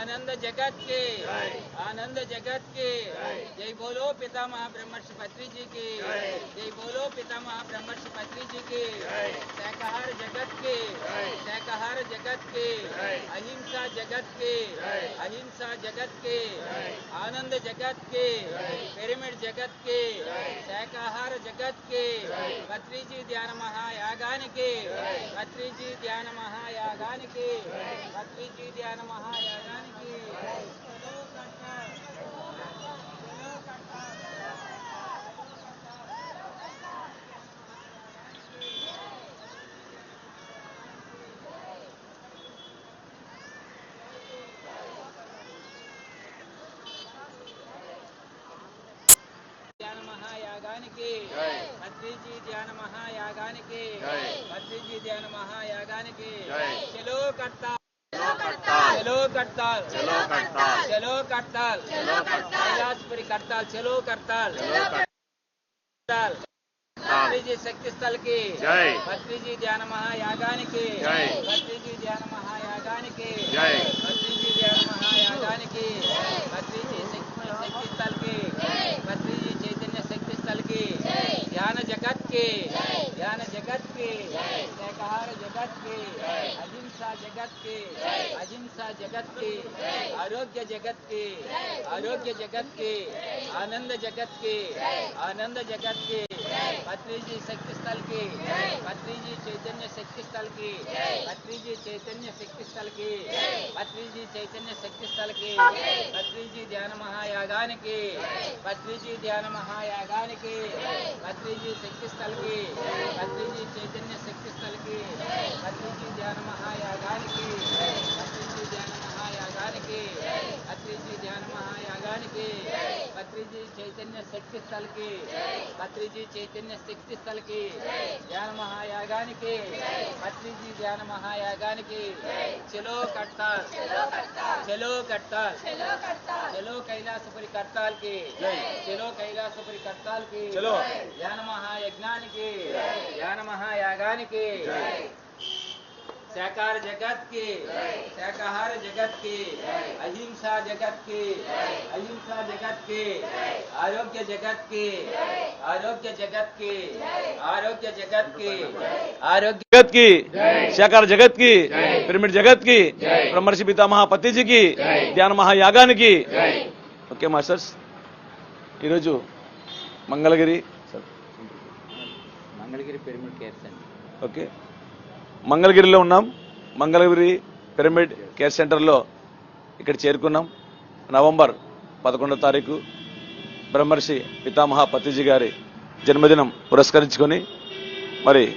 आनंद जगत के आनंद जगत के। जय जय बोलो पिता महाब्रह्मर्षि पत्री जी की जय बोलो पिता महाब्रह्मर्षि पत्री जी की सहकार जगत के सहकार जगत के अहिंसा जगत के अहिंसा जगत के आनंद जगत के पिरामिड जगत के सहकार जगत के पत्री जी ध्यान महायागान के पत्री जी ध्यान महायागान के पत्री जी ध्यान महायागान के మహాయాగానికి పత్రి జీ ధ్యాన మహాయాగానికి పత్రి జీ ధ్యాన మహాయాగానికి చలో కర్తా చలో కర్తాల్ చలో కర్తాల్. చలో కర్తాల్ కైలాసపురి కర్తాల్ చలో కర్తాల్ కర్తాల్ పత్రిజీ శక్తి స్థల్కి జై. పత్రిజీ ధ్యాన మహాయాగానికి జై. పత్రిజీ ధ్యాన మహాయాగానికి జై. పత్రిజీ ధ్యాన మహాయాగానికి పత్రిజీ శక్తి శక్తి స్థల్కి పత్రిజీ अटल की ज्ञान जगत के। ज्ञान जगत के। सहकार जगत के। अहिंसा जगत के। अहिंसा जगत के। आरोग्य जगत के। आरोग्य जगत के। आनंद जगत के। आनंद जगत के। भत्रीजी शक्ति स्थल की भत्रीजी चैतन्य शक्ति स्थल की भत्रीजी चैतन्य शक्ति स्थल की भत्रीजी चैतन्य शक्ति स्थल की भत्रीजी ध्यान महायागान की भत्रीजी ध्यान महायागान की भत्रीजी शक्ति स्थल की भत्रीजी चैतन्य शक्ति स्थल की भत्रीजी ध्यान महायागान की भत्रीजी ध्यान महायागान की भत्रीजी ध्यान స్థలకి పత్రిజీ చైతన్య శక్తి స్థలకి పత్రిజీ చైతన్య శక్తి స్థలకి ధ్యాన మహాయాగానికి పత్రిజీ ధ్యాన మహాయాగానికి చెలో కట్టాల్ చెలో కట్టాల్ చెలో కైలాసపురి కట్టాలకి చెలో కైలాసపురి కట్టాలకి ధ్యాన మహాయజ్ఞానికి ధ్యాన మహాయాగానికి कैलासपुरी करताल की चलो. ధ్యాన మహాయజ్ఞానికి ధ్యాన మహాయాగానికి శాకాహార జగత్ కి శాకాహార జగత్ కి అహింసా జగత్ కి అహింసా జగత్ కి ఆరోగ్య జగత్ కి ఆరోగ్య జగత్ కి ఆరోగ్య జగత్ కి ఆరోగ్య जगत की శాకార జగత్ కి పిరమిడ్ జగత్ కి బ్రహ్మర్షి పితామహ పత్రిజీకి ధ్యాన మహాయాగానికి ఓకే మాస్టర్స్ ఈరోజు Mangalagiri Mangalagiri pyramid care centre okay మంగళగిరిలో ఉన్నాం. మంగళగిరి పిరమిడ్ కేర్ సెంటర్లో ఇక్కడ చేరుకున్నాం. నవంబర్ పదకొండో తారీఖు బ్రహ్మర్షి పితామహ పతిజీ గారి జన్మదినం పురస్కరించుకొని మరి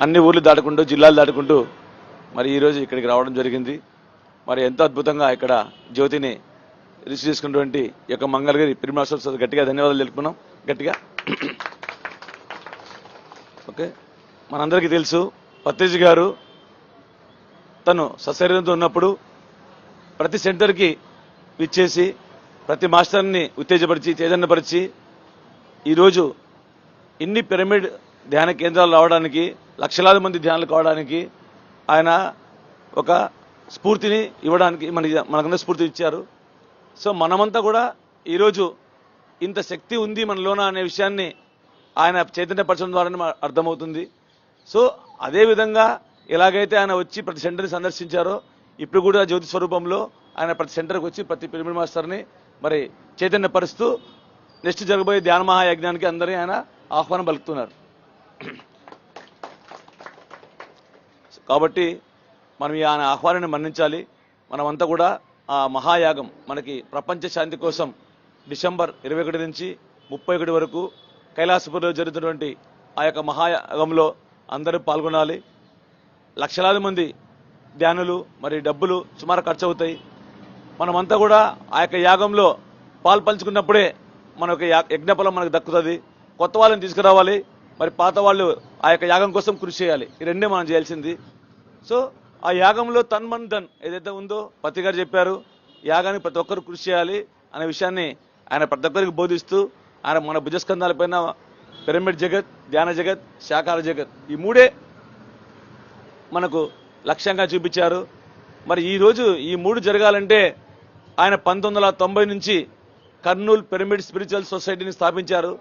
అన్ని ఊర్లు దాటుకుంటూ జిల్లాలు దాటుకుంటూ మరి ఈరోజు ఇక్కడికి రావడం జరిగింది. మరి ఎంతో అద్భుతంగా ఇక్కడ జ్యోతిని రిసీవ్ చేసుకున్నటువంటి యొక్క మంగళగిరి పిరిమాస్టర్ గట్టిగా ధన్యవాదాలు తెలుపుకున్నాం. గట్టిగా. ఓకే. మనందరికీ తెలుసు పత్తేజ్ గారు తను సశరీరంతో ఉన్నప్పుడు ప్రతి సెంటర్కి విచ్చేసి ప్రతి మాస్టర్ని ఉత్తేజపరిచి చైతన్యపరిచి ఈరోజు ఇన్ని పిరమిడ్ ధ్యాన కేంద్రాలు రావడానికి లక్షలాది మంది ధ్యానాలు కావడానికి ఆయన ఒక స్ఫూర్తిని ఇవ్వడానికి మన మనకున్న స్ఫూర్తి ఇచ్చారు. సో మనమంతా కూడా ఈరోజు ఇంత శక్తి ఉంది మనలోన అనే విషయాన్ని ఆయన చైతన్యపరచడం ద్వారానే అర్థమవుతుంది. సో అదే విధంగా ఎలాగైతే ఆయన వచ్చి ప్రతి సెంటర్ని సందర్శించారో ఇప్పుడు కూడా జ్యోతి స్వరూపంలో ఆయన ప్రతి సెంటర్కి వచ్చి ప్రతి పిరమిడ్ మాస్టర్ని మరి చైతన్యపరుస్తూ నెక్స్ట్ జరగబోయే ధ్యాన మహాయజ్ఞానికి అందరినీ ఆయన ఆహ్వానం పలుకుతున్నారు. కాబట్టి మనం ఆయన ఆహ్వానాన్ని మన్నించాలి. మనమంతా కూడా ఆ మహాయాగం మనకి ప్రపంచ శాంతి కోసం డిసెంబర్ ఇరవై ఒకటి నుంచి ముప్పై ఒకటి వరకు కైలాసపురిలో జరుగుతున్నటువంటి ఆ యొక్క మహాయాగంలో అందరూ పాల్గొనాలి. లక్షలాది మంది ధ్యానులు మరి డబ్బులు సుమారు ఖర్చు అవుతాయి మనమంతా కూడా ఆ యొక్క యాగంలో పాలు పంచుకున్నప్పుడే మన యొక్క యజ్ఞఫలం మనకు దక్కుతుంది. కొత్త వాళ్ళని తీసుకురావాలి. మరి పాత వాళ్ళు ఆ యొక్క యాగం కోసం కృషి చేయాలి. ఈ రెండే మనం చేయాల్సింది. సో ఆ యాగంలో తన్ మన్ ధన్ ఏదైతే ఉందో పతి గారు చెప్పారు యాగానికి ప్రతి ఒక్కరు కృషి చేయాలి అనే విషయాన్ని ఆయన ప్రతి ఒక్కరికి బోధిస్తూ ఆయన మన భుజస్కంధాలపైన పిరమిడ్ జగత్ ధ్యాన జగత్ శాకార జగత్. ఈ మూడే మనకు లక్ష్యంగా చూపించారు. మరి ఈరోజు ఈ మూడు జరగాలంటే ఆయన పంతొమ్మిది వందల తొంభై నుంచి కర్నూలు పిరమిడ్ స్పిరిచువల్ సొసైటీని స్థాపించారు.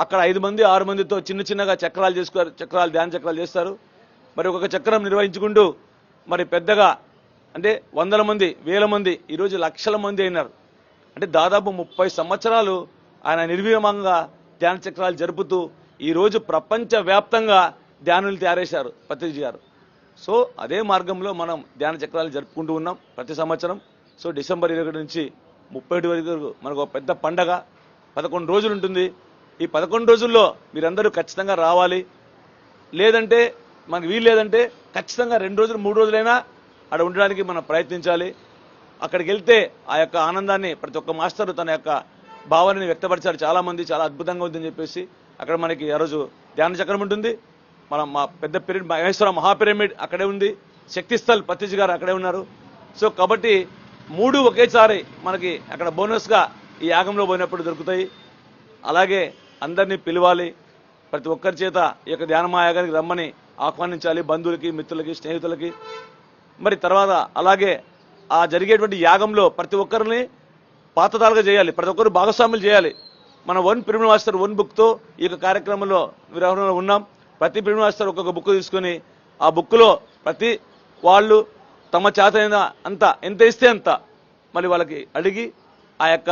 అక్కడ ఐదు మంది ఆరు మందితో చిన్న చిన్నగా చక్రాలు చేసుకున్నారు చక్రాలు ధ్యాన చక్రాలు చేస్తారు. మరి ఒక్కొక్క చక్రం నిర్వహించుకుంటూ మరి పెద్దగా అంటే వందల మంది వేల మంది ఈరోజు లక్షల మంది అయినారు. అంటే దాదాపు ముప్పై సంవత్సరాలు ఆయన నిర్వీమంగా ధ్యాన చక్రాలు జరుపుతూ ఈరోజు ప్రపంచవ్యాప్తంగా ధ్యానులు తయారేశారు పత్రిజీ గారు. సో అదే మార్గంలో మనం ధ్యాన చక్రాలు జరుపుకుంటూ ఉన్నాం ప్రతి సంవత్సరం. సో డిసెంబర్ ఇరవై ఒకటి నుంచి ముప్పై ఒకటి వరకు మనకు ఒక పెద్ద పండగ. పదకొండు రోజులు ఉంటుంది. ఈ పదకొండు రోజుల్లో మీరందరూ ఖచ్చితంగా రావాలి. లేదంటే మనకు వీలు లేదంటే ఖచ్చితంగా రెండు రోజులు మూడు రోజులైనా అక్కడ ఉండడానికి మనం ప్రయత్నించాలి. అక్కడికి వెళ్తే ఆ యొక్క ఆనందాన్ని ప్రతి ఒక్క మాస్టర్ తన యొక్క భావనని వ్యక్తపరిచారు చాలా మంది చాలా అద్భుతంగా ఉందని చెప్పేసి అక్కడ మనకి ఆ రోజు ధ్యాన చక్రం ఉంటుంది. మన మా పెద్ద పిరమిడ్ మహేశ్వర మహాపిరమిడ్ అక్కడే ఉంది. శక్తిస్థల్ పత్తిజ్ గారు అక్కడే ఉన్నారు. సో కాబట్టి మూడు ఒకేసారి మనకి అక్కడ బోనస్గా ఈ యాగంలో పోయినప్పుడు దొరుకుతాయి. అలాగే అందరినీ పిలవాలి. ప్రతి ఒక్కరి చేత ఈ యొక్క ధ్యానమాయాగానికి రమ్మని ఆహ్వానించాలి. బంధువులకి మిత్రులకి స్నేహితులకి. మరి తర్వాత అలాగే ఆ జరిగేటువంటి యాగంలో ప్రతి ఒక్కరిని పాతదాలుగా చేయాలి. ప్రతి ఒక్కరు భాగస్వాములు చేయాలి. మన వన్ పిరిమిడ్ మాస్టర్ వన్ బుక్తో ఈ యొక్క కార్యక్రమంలో నిర్వహణలో ఉన్నాం. ప్రతి పిరిమిడ్ మాస్టర్ ఒక్కొక్క బుక్ తీసుకొని ఆ బుక్లో ప్రతి వాళ్ళు తమ చేతైన అంత ఎంత ఇస్తే అంత మరి వాళ్ళకి అడిగి ఆ యొక్క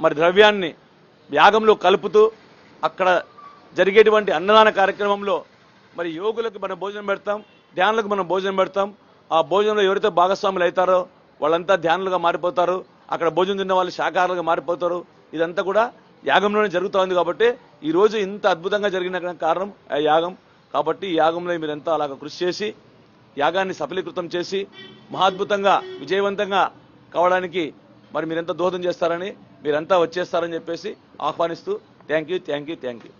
మరి ద్రవ్యాన్ని యాగంలో కలుపుతూ అక్కడ జరిగేటువంటి అన్నదాన కార్యక్రమంలో మరి యోగులకు మనం భోజనం పెడతాం ధ్యానులకు మనం భోజనం పెడతాం. ఆ భోజనంలో ఎవరైతే భాగస్వాములు అవుతారో వాళ్ళంతా ధ్యానులుగా మారిపోతారు. అక్కడ భోజనం తిన్న వాళ్ళు శాకాహారులుగా మారిపోతారు. ఇదంతా కూడా యాగంలోనే జరుగుతోంది కాబట్టి ఈ రోజు ఇంత అద్భుతంగా జరిగిన కారణం ఆ యాగం. కాబట్టి ఈ యాగంలో మీరంతా అలాగ కృషి చేసి యాగాన్ని సఫలీకృతం చేసి మహాద్భుతంగా విజయవంతంగా కావడానికి మరి మీరెంత దోహదం చేస్తారని మీరంతా వచ్చేస్తారని చెప్పేసి ఆహ్వానిస్తూ thank you thank you thank you.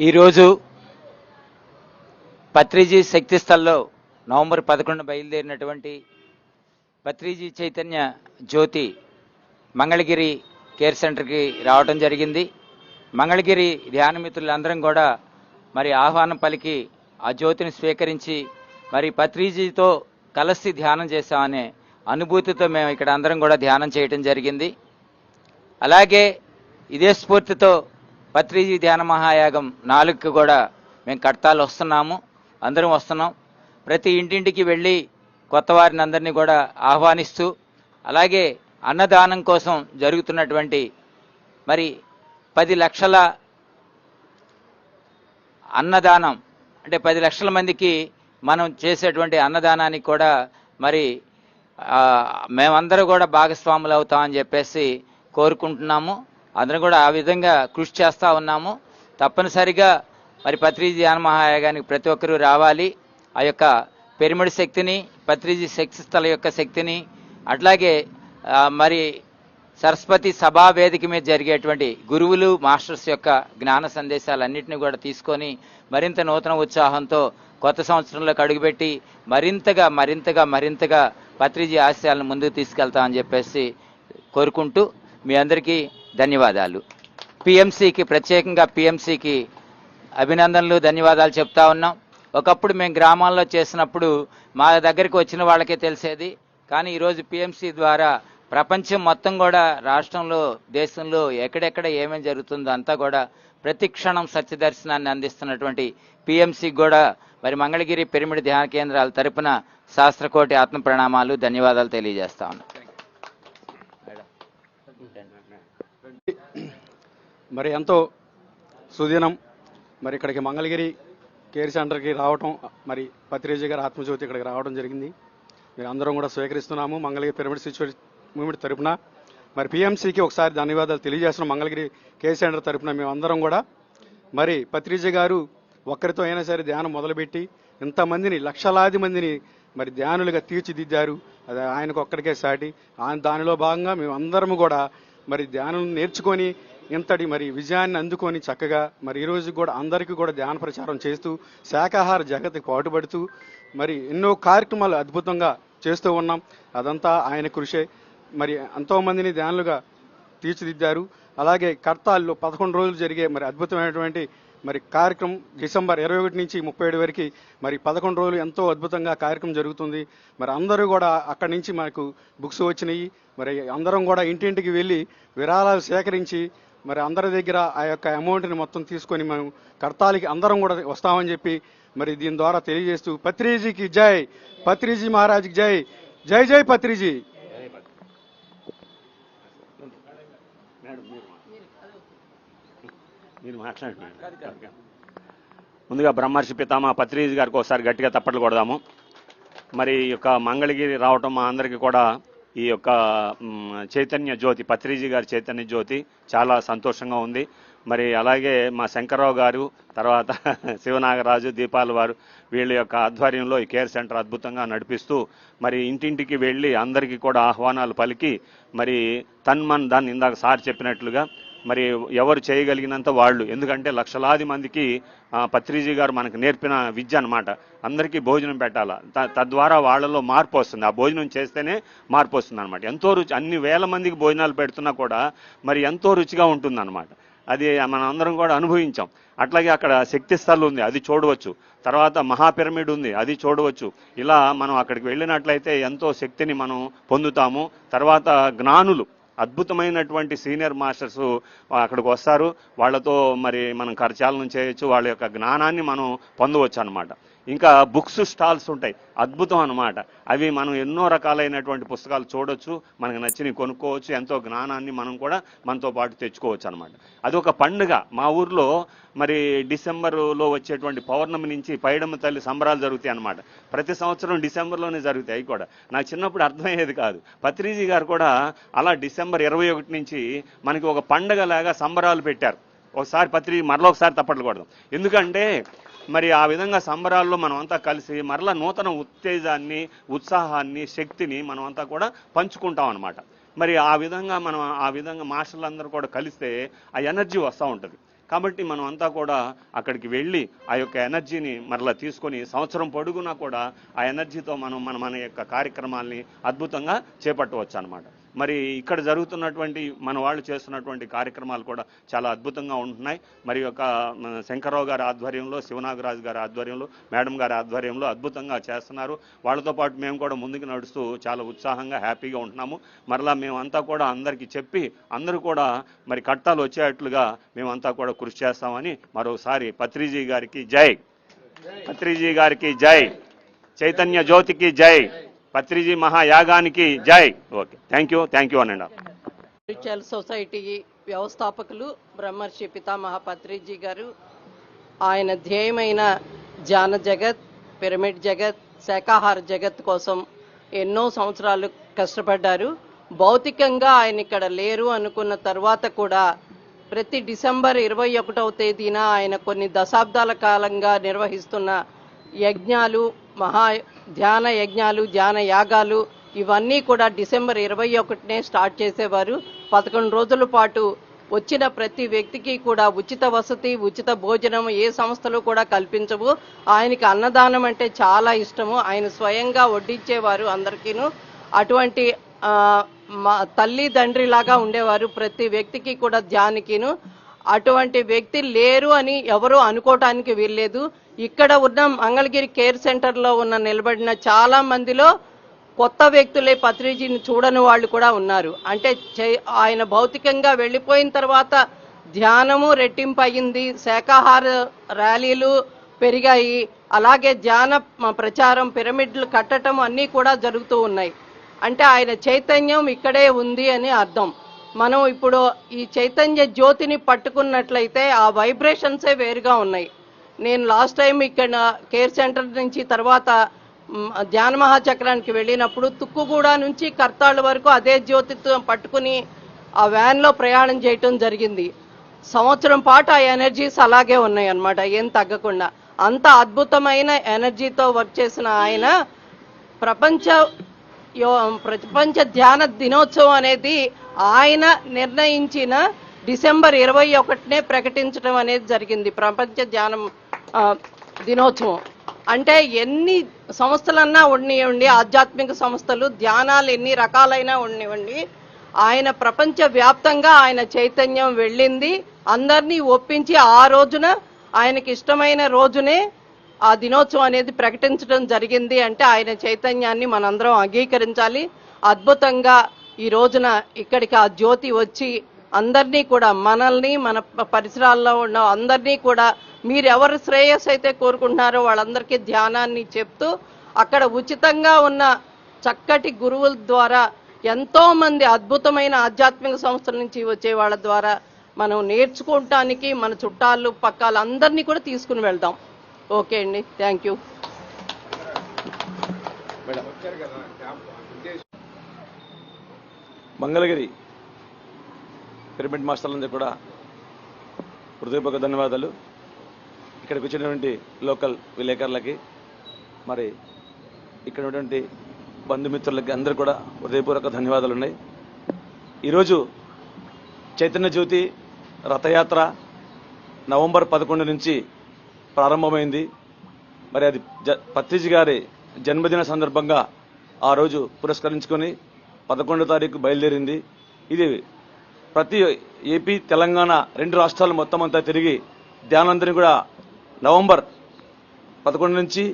ఈరోజు పత్రిజీ శక్తిస్థల్లో నవంబర్ పదకొండు బయలుదేరినటువంటి పత్రిజీ చైతన్య జ్యోతి మంగళగిరి కేర్ సెంటర్కి రావటం జరిగింది. మంగళగిరి ధ్యాన మిత్రులందరం కూడా మరి ఆహ్వానం పలికి ఆ జ్యోతిని స్వీకరించి మరి పత్రిజీతో కలిసి ధ్యానం చేశామనే అనుభూతితో మేము ఇక్కడ అందరం కూడా ధ్యానం చేయటం జరిగింది. అలాగే ఇదే స్ఫూర్తితో పత్రిజీ ధ్యాన మహాయాగం నాలుగుకి కూడా మేము కడతాలు వస్తున్నాము. అందరం వస్తున్నాం. ప్రతి ఇంటింటికి వెళ్ళి కొత్త వారిని అందరినీ కూడా ఆహ్వానిస్తూ అలాగే అన్నదానం కోసం జరుగుతున్నటువంటి మరి పది లక్షల అన్నదానం అంటే పది లక్షల మందికి మనం చేసేటువంటి అన్నదానానికి కూడా మరి మేమందరూ కూడా భాగస్వాములు అవుతామని చెప్పేసి కోరుకుంటున్నాము. అందరం కూడా ఆ విధంగా కృషి చేస్తూ ఉన్నాము. తప్పనిసరిగా మరి పత్రిజీ ధ్యాన మహాయాగానికి ప్రతి ఒక్కరూ రావాలి. ఆ యొక్క పిరమిడ్ శక్తిని పత్రిజీ శక్తి స్థల యొక్క శక్తిని అట్లాగే మరి సరస్వతి సభా వేదిక మీద జరిగేటువంటి గురువులు మాస్టర్స్ యొక్క జ్ఞాన సందేశాలన్నింటినీ కూడా తీసుకొని మరింత నూతన ఉత్సాహంతో కొత్త సంవత్సరంలోకి అడుగుపెట్టి మరింతగా మరింతగా మరింతగా పత్రిజీ ఆశయాలను ముందుకు తీసుకెళ్తామని చెప్పేసి కోరుకుంటూ మీ అందరికీ ధన్యవాదాలు. పిఎంసికి ప్రత్యేకంగా పిఎంసికి అభినందనలు ధన్యవాదాలు చెప్తా ఉన్నాం. ఒకప్పుడు మేము గ్రామాల్లో చేసినప్పుడు మా దగ్గరికి వచ్చిన వాళ్ళకే తెలిసేది. కానీ ఈరోజు పిఎంసి ద్వారా ప్రపంచం మొత్తం కూడా రాష్ట్రంలో దేశంలో ఎక్కడెక్కడ ఏమేమి జరుగుతుందో అంతా కూడా ప్రతి క్షణం సత్యదర్శనాన్ని అందిస్తున్నటువంటి పిఎంసికి కూడా మరి మంగళగిరి పిరమిడ్ ధ్యాన కేంద్రాల తరపున శాస్త్రకోటి ఆత్మ ప్రణామాలు ధన్యవాదాలు తెలియజేస్తా ఉన్నాం. మరి ఎంతో సుదినం మరి ఇక్కడికి మంగళగిరి కేర్ సెంటర్కి రావటం మరి పత్రిజీ గారు ఆత్మజ్యోతి ఇక్కడికి రావడం జరిగింది. మీరు అందరం కూడా స్వీకరిస్తున్నాము మంగళగిరి పిరమిడ్ సిచ్యువేషన్ మూమెంట్ తరపున. మరి పిఎంసికి ఒకసారి ధన్యవాదాలు తెలియజేస్తున్నాం మంగళగిరి కేర్ సెంటర్ తరపున మేమందరం కూడా. మరి పత్రిజీ గారు ఒక్కరితో అయినా సరే ధ్యానం మొదలుపెట్టి ఇంతమందిని లక్షలాది మందిని మరి ధ్యానులుగా తీర్చిదిద్దారు. అది ఆయనకు ఒక్కడికే సాటి. ఆయన దానిలో భాగంగా మేమందరము కూడా మరి ధ్యానం నేర్చుకొని ఇంతటి మరి విజయాన్ని అందుకొని చక్కగా మరి ఈ కూడా అందరికీ కూడా ధ్యాన ప్రచారం చేస్తూ శాకాహార జగత్కి పాటుపడుతూ మరి ఎన్నో కార్యక్రమాలు అద్భుతంగా చేస్తూ ఉన్నాం. అదంతా ఆయన కృషే. మరి ఎంతో మందిని ధ్యానులుగా తీర్చిదిద్దారు. అలాగే కర్తాల్లో పదకొండు రోజులు జరిగే మరి అద్భుతమైనటువంటి మరి కార్యక్రమం డిసెంబర్ ఇరవై ఒకటి నుంచి ముప్పై ఏడు వరకు మరి పదకొండు రోజులు ఎంతో అద్భుతంగా కార్యక్రమం జరుగుతుంది. మరి అందరూ కూడా అక్కడి నుంచి మనకు బుక్స్ వచ్చినాయి. మరి అందరం కూడా ఇంటింటికి వెళ్ళి విరాళాలు సేకరించి మరి అందరి దగ్గర ఆ యొక్క అమౌంట్ని మొత్తం తీసుకొని మనం కర్తాలకి అందరం కూడా వస్తామని చెప్పి మరి దీని ద్వారా తెలియజేస్తూ పత్రిజీకి జై. పత్రిజీ మహారాజ్కి జై. జై జై పత్రిజీ. మీరు మాట్లాడండి ముందుగా బ్రహ్మర్షి పితామా పత్రిజీ గారికి ఒకసారి గట్టిగా తప్పట్లు కొడదాము. మరి ఈ యొక్క మంగళగిరి రావటం మా అందరికీ కూడా ఈ యొక్క చైతన్య జ్యోతి పత్రిజీ గారి చైతన్య జ్యోతి చాలా సంతోషంగా ఉంది. మరి అలాగే మా శంకరరావు గారు తర్వాత శివనాగరాజు దీపాల వారు వీళ్ళ యొక్క ఆధ్వర్యంలో ఈ కేర్ సెంటర్ అద్భుతంగా నడిపిస్తూ మరి ఇంటింటికి వెళ్ళి అందరికీ కూడా ఆహ్వానాలు పలికి మరి తన్మన్ దాన్ని ఇందాక సార్ చెప్పినట్లుగా మరి ఎవరు చేయగలిగినంత వాళ్ళు. ఎందుకంటే లక్షలాది మందికి పత్రిజీ గారు మనకు నేర్పిన విద్య అనమాట అందరికీ భోజనం పెట్టాల. త- తద్వారా వాళ్ళలో మార్పు వస్తుంది. ఆ భోజనం చేస్తేనే మార్పు వస్తుంది అనమాట ఎంతో రుచి అన్ని వేల మందికి భోజనాలు పెడుతున్నా కూడా మరి ఎంతో రుచిగా ఉంటుంది అనమాట అది మనం అందరం కూడా అనుభవించాం. అట్లాగే అక్కడ శక్తి స్థలం ఉంది అది చూడవచ్చు. తర్వాత మహాపిరమిడ్ ఉంది అది చూడవచ్చు. ఇలా మనం అక్కడికి వెళ్ళినట్లయితే ఎంతో శక్తిని మనం పొందుతాము. తర్వాత జ్ఞానులు అద్భుతమైనటువంటి సీనియర్ మాస్టర్స్ అక్కడికి వస్తారు. వాళ్ళతో మరి మనం కరచాలనం చేయొచ్చు. వాళ్ళ యొక్క జ్ఞానాన్ని మనం పొందవచ్చు అనమాట ఇంకా బుక్స్ స్టాల్స్ ఉంటాయి. అద్భుతం అనమాట అవి మనం ఎన్నో రకాలైనటువంటి పుస్తకాలు చూడొచ్చు మనకు నచ్చినవి కొనుక్కోవచ్చు ఎంతో జ్ఞానాన్ని మనం కూడా మనతో పాటు తెచ్చుకోవచ్చు అనమాట అది ఒక పండుగ. మా ఊర్లో మరి డిసెంబర్లో వచ్చేటువంటి పౌర్ణమి నుంచి పైడమ్మ తల్లి సంబరాలు జరుగుతాయి అనమాట ప్రతి సంవత్సరం డిసెంబర్లోనే జరుగుతాయి అవి కూడా. నాకు చిన్నప్పుడు అర్థమయ్యేది కాదు. పత్రిజీ గారు కూడా అలా డిసెంబర్ ఇరవై ఒకటి నుంచి మనకి ఒక పండగలాగా సంబరాలు పెట్టారు. ఒకసారి పత్రిక మరలా ఒకసారి తప్పట్లు కొడదాం. ఎందుకంటే మరి ఆ విధంగా సంబరాల్లో మనం అంతా కలిసి మరలా నూతన ఉత్తేజాన్ని ఉత్సాహాన్ని శక్తిని మనం అంతా కూడా పంచుకుంటాం అనమాట మరి ఆ విధంగా మనం ఆ విధంగా మాస్టర్లందరూ కూడా కలిస్తే ఆ ఎనర్జీ వస్తూ ఉంటుంది. కాబట్టి మనం అంతా కూడా అక్కడికి వెళ్ళి ఆ యొక్క ఎనర్జీని మరలా తీసుకొని సంవత్సరం పొడుగునా కూడా ఆ ఎనర్జీతో మనం మన మన యొక్క కార్యక్రమాల్ని అద్భుతంగా చేపట్టవచ్చు అనమాట మరి ఇక్కడ జరుగుతున్నటువంటి మన వాళ్ళు చేస్తున్నటువంటి కార్యక్రమాలు కూడా చాలా అద్భుతంగా ఉంటున్నాయి. మరి ఒక శంకర్రావు గారి ఆధ్వర్యంలో శివనాగరాజు గారి ఆధ్వర్యంలో మేడం గారి ఆధ్వర్యంలో అద్భుతంగా చేస్తున్నారు. వాళ్ళతో పాటు మేము కూడా ముందుకు నడుస్తూ చాలా ఉత్సాహంగా హ్యాపీగా ఉంటున్నాము. మరలా మేమంతా కూడా అందరికీ చెప్పి అందరూ కూడా మరి కట్టాలు వచ్చేటట్లుగా మేమంతా కూడా కృషి చేస్తామని మరోసారి పత్రిజీ గారికి జై. పత్రిజీ గారికి జై. చైతన్య జ్యోతికి జై. పత్రిజీ మహాయాగానికి జై. Okay. Thank you thank you అనండి. రిచువల్ సొసైటీ వ్యవస్థాపకులు బ్రహ్మర్షి పితామహ పత్రిజీ గారు ఆయన ధ్యేయమైన ధ్యాన జగత్ పిరమిడ్ జగత్ శాకాహార జగత్ కోసం ఎన్నో సంవత్సరాలు కష్టపడ్డారు. భౌతికంగా ఆయన ఇక్కడ లేరు అనుకున్న తర్వాత కూడా ప్రతి డిసెంబర్ ఇరవై ఒకటవ తేదీన ఆయన కొన్ని దశాబ్దాల కాలంగా నిర్వహిస్తున్న యజ్ఞాలు మహా ధ్యాన యజ్ఞాలు ధ్యాన యాగాలు ఇవన్నీ కూడా డిసెంబర్ ఇరవై ఒకటినే స్టార్ట్ చేసేవారు. పదకొండు రోజుల పాటు వచ్చిన ప్రతి వ్యక్తికి కూడా ఉచిత వసతి ఉచిత భోజనం ఏ సంస్థలు కూడా కల్పించవు. ఆయనకి అన్నదానం అంటే చాలా ఇష్టము. ఆయన స్వయంగా వడ్డించేవారు అందరికీను. అటువంటి మా తల్లి తండ్రి లాగా ఉండేవారు ప్రతి వ్యక్తికి కూడా ధ్యానికిను. అటువంటి వ్యక్తి లేరు అని ఎవరు అనుకోవటానికి వీల్లేదు. ఇక్కడ ఉన్న మంగళగిరి కేర్ సెంటర్లో ఉన్న నిలబడిన చాలా మందిలో కొత్త వ్యక్తులే పత్రిజీని చూడని వాళ్ళు కూడా ఉన్నారు. అంటే ఆయన భౌతికంగా వెళ్ళిపోయిన తర్వాత ధ్యానము రెట్టింపు అయింది శాఖాహార ర్యాలీలు పెరిగాయి అలాగే ధ్యాన ప్రచారం పిరమిడ్లు కట్టడం అన్నీ కూడా జరుగుతూ ఉన్నాయి. అంటే ఆయన చైతన్యం ఇక్కడే ఉంది అని అర్థం. మనం ఇప్పుడు ఈ చైతన్య జ్యోతిని పట్టుకున్నట్లయితే ఆ వైబ్రేషన్సే వేరుగా ఉన్నాయి. నేను లాస్ట్ టైం ఇక్కడ కేర్ సెంటర్ నుంచి తర్వాత ధ్యాన మహాచక్రానికి వెళ్ళినప్పుడు తుక్కుగూడ నుంచి కర్తాళ్ళ వరకు అదే జ్యోతిత్వం పట్టుకుని ఆ వ్యాన్లో ప్రయాణం చేయటం జరిగింది. సంవత్సరం పాటు ఆ ఎనర్జీస్ అలాగే ఉన్నాయి అన్నమాట ఏం తగ్గకుండా. అంత అద్భుతమైన ఎనర్జీతో వర్క్ చేసిన ఆయన ప్రపంచ యో ప్రపంచ ధ్యాన దినోత్సవం అనేది ఆయన నిర్ణయించిన డిసెంబర్ ఇరవై ఒకటినే ప్రకటించడం అనేది జరిగింది. ప్రపంచ ధ్యానం దినోత్సవం. అంటే ఎన్ని సంస్థలన్నా ఉండనివ్వండి ఆధ్యాత్మిక సంస్థలు ధ్యానాలు ఎన్ని రకాలైనా ఉండనివ్వండి ఆయన ప్రపంచ వ్యాప్తంగా ఆయన చైతన్యం వెళ్ళింది. అందరినీ ఒప్పించి ఆ రోజున ఆయనకి ఇష్టమైన రోజునే ఆ దినోత్సవం అనేది ప్రకటించడం జరిగింది అంటే ఆయన చైతన్యాన్ని మనందరం అంగీకరించాలి. అద్భుతంగా ఈ రోజున ఇక్కడికి ఆ జ్యోతి వచ్చి అందరినీ కూడా మనల్ని మన పరిసరాల్లో ఉన్న అందరినీ కూడా మీరు ఎవరు శ్రేయస్సు అయితే కోరుకుంటున్నారో వాళ్ళందరికీ ధ్యానాన్ని చెప్తూ అక్కడ ఉచితంగా ఉన్న చక్కటి గురువుల ద్వారా ఎంతో మంది అద్భుతమైన ఆధ్యాత్మిక సంస్థల నుంచి వచ్చే వాళ్ళ ద్వారా మనం నేర్చుకోవటానికి మన చుట్టాలు పక్కాలు అందరినీ కూడా తీసుకుని వెళ్దాం. ఓకే అండి. Thank you. మంగళగిరి పిరమిడ్ మాస్టర్లందరూ కూడా హృదయపూర్వక ధన్యవాదాలు. ఇక్కడికి వచ్చినటువంటి లోకల్ విలేకరులకి మరి ఇక్కడ ఉన్నటువంటి బంధుమిత్రులకి అందరూ కూడా హృదయపూర్వక ధన్యవాదాలు ఉన్నాయి ఈరోజు చైతన్య జ్యోతి రథయాత్ర నవంబర్ పదకొండు నుంచి ప్రారంభమైంది. మరి అది జ పత్రిజీ గారి జన్మదిన సందర్భంగా ఆ రోజు పురస్కరించుకొని పదకొండో తారీఖు బయలుదేరింది. ఇది ప్రతి ఏపీ తెలంగాణ రెండు రాష్ట్రాలు మొత్తం అంతా తిరిగి ధ్యానందరినీ కూడా నవంబర్ పదకొండు నుంచి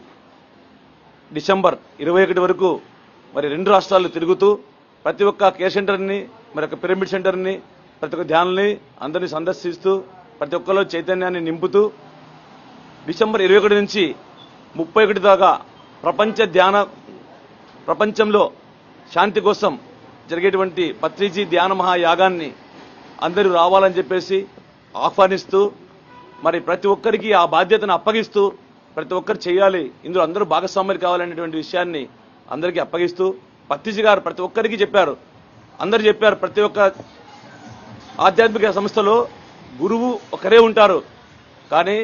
డిసెంబర్ ఇరవై ఒకటి వరకు మరి రెండు రాష్ట్రాలు తిరుగుతూ ప్రతి ఒక్క కేర్ సెంటర్ని మరి ఒక పిరమిడ్ సెంటర్ని ప్రతి ఒక్క ధ్యానాన్ని అందరినీ సందర్శిస్తూ ప్రతి ఒక్కరిలో చైతన్యాన్ని నింపుతూ డిసెంబర్ ఇరవై ఒకటి నుంచి ముప్పై ఒకటి దాకా ప్రపంచ ధ్యాన ప్రపంచంలో శాంతి కోసం జరిగేటువంటి పత్రిజీ ధ్యాన మహాయాగాన్ని అందరూ రావాలని చెప్పేసి ఆహ్వానిస్తూ మరి ప్రతి ఒక్కరికి ఆ బాధ్యతను అప్పగిస్తూ ప్రతి ఒక్కరు చేయాలి ఇందులో అందరూ భాగస్వాములు కావాలనేటువంటి విషయాన్ని అందరికీ అప్పగిస్తూ పత్రిజీ గారు ప్రతి ఒక్కరికి చెప్పారు. అందరు చెప్పారు ప్రతి ఒక్క ఆధ్యాత్మిక సంస్థలో గురువు ఒకరే ఉంటారు. కానీ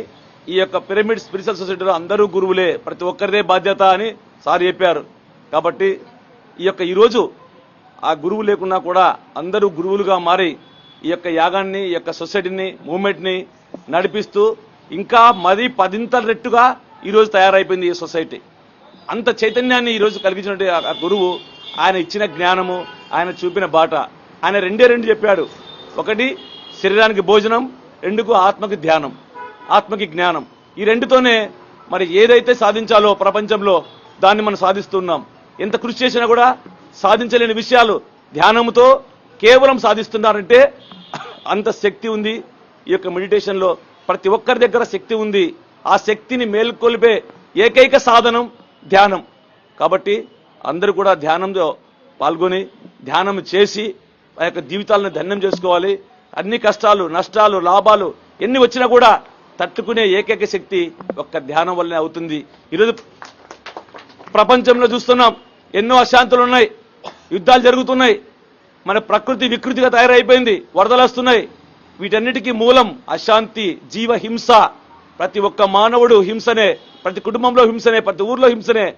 ఈ యొక్క పిరమిడ్ స్పిరిచువల్ సొసైటీలో అందరూ గురువులే ప్రతి ఒక్కరిదే బాధ్యత అని సార్ చెప్పారు. కాబట్టి ఈ యొక్క ఈరోజు ఆ గురువు లేకున్నా కూడా అందరూ గురువులుగా మారి ఈ యొక్క యాగాన్ని ఈ యొక్క సొసైటీని మూవ్మెంట్ని నడిపిస్తూ ఇంకా మరీ పదింతల రెట్టుగా ఈరోజు తయారైపోయింది ఈ సొసైటీ. అంత చైతన్యాన్ని ఈరోజు కలిగించినటువంటి ఆ- ఆ గురువు ఆయన ఇచ్చిన జ్ఞానము ఆయన చూపిన బాట. ఆయన రెండే రెండు చెప్పాడు. ఒకటి శరీరానికి భోజనం రెండుకు ఆత్మకి ధ్యానం ఆత్మకి జ్ఞానం. ఈ రెండుతోనే మరి ఏదైతే సాధించాలో ప్రపంచంలో దాన్ని మనం సాధిస్తున్నాం. ఎంత కృషి చేసినా కూడా సాధించలేని విషయాలు ధ్యానంతో కేవలం సాధిస్తున్నారంటే అంత శక్తి ఉంది ఈ యొక్క మెడిటేషన్లో ప్రతి ఒక్కరి దగ్గర శక్తి ఉంది. ఆ శక్తిని మేల్కొల్పే ఏకైక సాధనం ధ్యానం. కాబట్టి అందరూ కూడా ధ్యానంలో పాల్గొని ధ్యానం చేసి ఆ యొక్క జీవితాలను ధన్యం చేసుకోవాలి. అన్ని కష్టాలు నష్టాలు లాభాలు ఎన్ని వచ్చినా కూడా తట్టుకునే ఏకైక శక్తి ఒక్క ధ్యానం వల్లనే అవుతుంది. ఈరోజు ప్రపంచంలో చూస్తున్నాం ఎన్నో అశాంతులు ఉన్నాయి యుద్ధాలు జరుగుతున్నాయి. మన ప్రకృతి వికృతిగా తయారైపోయింది వరదలు వస్తున్నాయి. వీటన్నిటికీ మూలం అశాంతి జీవ హింస ప్రతి ఒక్క మానవుడు హింసనే ప్రతి కుటుంబంలో హింసనే ప్రతి ఊర్లో హింసనే.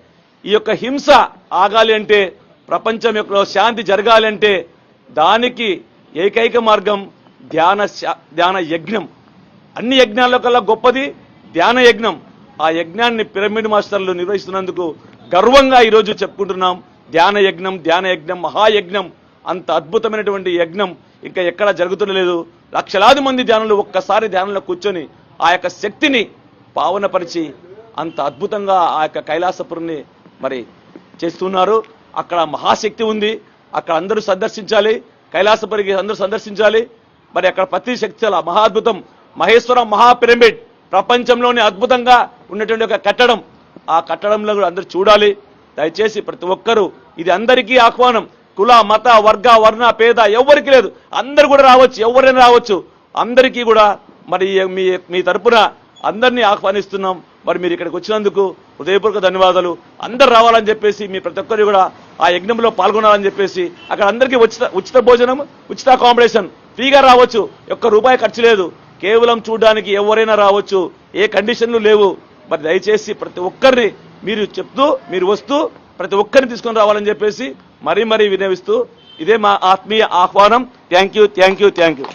ఈ యొక్క హింస ఆగాలి అంటే ప్రపంచం యొక్క శాంతి జరగాలి అంటే దానికి ఏకైక మార్గం ధ్యాన శా- ధ్యాన యజ్ఞం. అన్ని యజ్ఞాల్లో కల్లా గొప్పది ధ్యాన యజ్ఞం. ఆ యజ్ఞాన్ని పిరమిడ్ మాస్టర్లు నిర్వహిస్తున్నందుకు గర్వంగా ఈరోజు చెప్పుకుంటున్నాం. ధ్యాన యజ్ఞం ధ్యాన యజ్ఞం మహాయజ్ఞం. అంత అద్భుతమైనటువంటి యజ్ఞం. ఇంకా ఎక్కడా జరుగుతుండలేదు. లక్షలాది మంది ధ్యానులు ఒక్కసారి ధ్యానంలో కూర్చొని ఆ యొక్క శక్తిని పావనపరిచి అంత అద్భుతంగా ఆ యొక్క కైలాసపురిని మరి చేస్తున్నారు. అక్కడ మహాశక్తి ఉంది. అక్కడ అందరూ సందర్శించాలి. కైలాసపురికి అందరూ సందర్శించాలి. మరి అక్కడ ప్రతి శక్తి మహాద్భుతం. మహేశ్వరం మహాపిరమిడ్ ప్రపంచంలోనే అద్భుతంగా ఉన్నటువంటి ఒక కట్టడం. ఆ కట్టడంలో కూడా అందరూ చూడాలి. దయచేసి ప్రతి ఒక్కరూ ఇది అందరికీ ఆహ్వానం. కుల మత వర్గ వర్ణ పేద ఎవరికి లేదు. అందరు కూడా రావచ్చు ఎవరైనా రావచ్చు. అందరికీ కూడా మరి మీ మీ తరపున అందరినీ ఆహ్వానిస్తున్నాం. మరి మీరు ఇక్కడికి వచ్చినందుకు హృదయపూర్వక ధన్యవాదాలు. అందరు రావాలని చెప్పేసి మీ ప్రతి ఒక్కరు కూడా ఆ యజ్ఞంలో పాల్గొనాలని చెప్పేసి అక్కడ అందరికీ ఉచిత ఉచిత భోజనం ఉచిత అకామిడేషన్ ఫ్రీగా రావచ్చు. ఒక్క రూపాయి ఖర్చు లేదు. కేవలం చూడడానికి ఎవరైనా రావచ్చు. ఏ కండిషన్లు లేవు. మరి దయచేసి ప్రతి ఒక్కరిని మీరు చెప్తూ మీరు వస్తూ ప్రతి ఒక్కరిని తీసుకొని రావాలని చెప్పేసి మరీ మరీ వినవిస్తూ ఇదే మా ఆత్మీయ ఆహ్వానం. Thank you thank you thank you